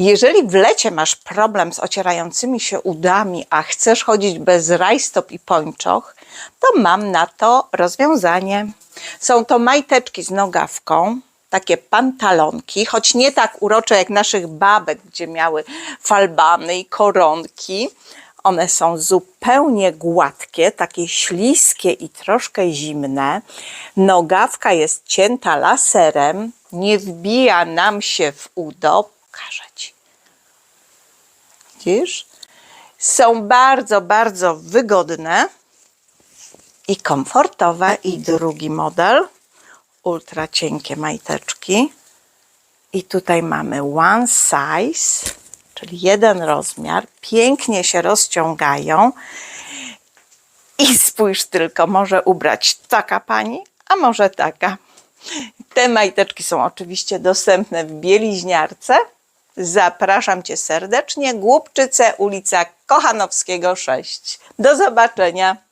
Jeżeli w lecie masz problem z ocierającymi się udami, a chcesz chodzić bez rajstop i pończoch, to mam na to rozwiązanie. Są to majteczki z nogawką, takie pantalonki, choć nie tak urocze jak naszych babek, gdzie miały falbany i koronki. One są zupełnie gładkie, takie śliskie i troszkę zimne. Nogawka jest cięta laserem, nie wbija nam się w udo. Pokażę ci. Widzisz? Są bardzo, bardzo wygodne i komfortowe. I drugi model, ultra cienkie majteczki. I tutaj mamy one size, czyli jeden rozmiar. Pięknie się rozciągają. I spójrz tylko, może ubrać taka pani, a może taka. Te majteczki są oczywiście dostępne w bieliźniarce. Zapraszam Cię serdecznie. Głupczyce, ulica Kochanowskiego 6. Do zobaczenia.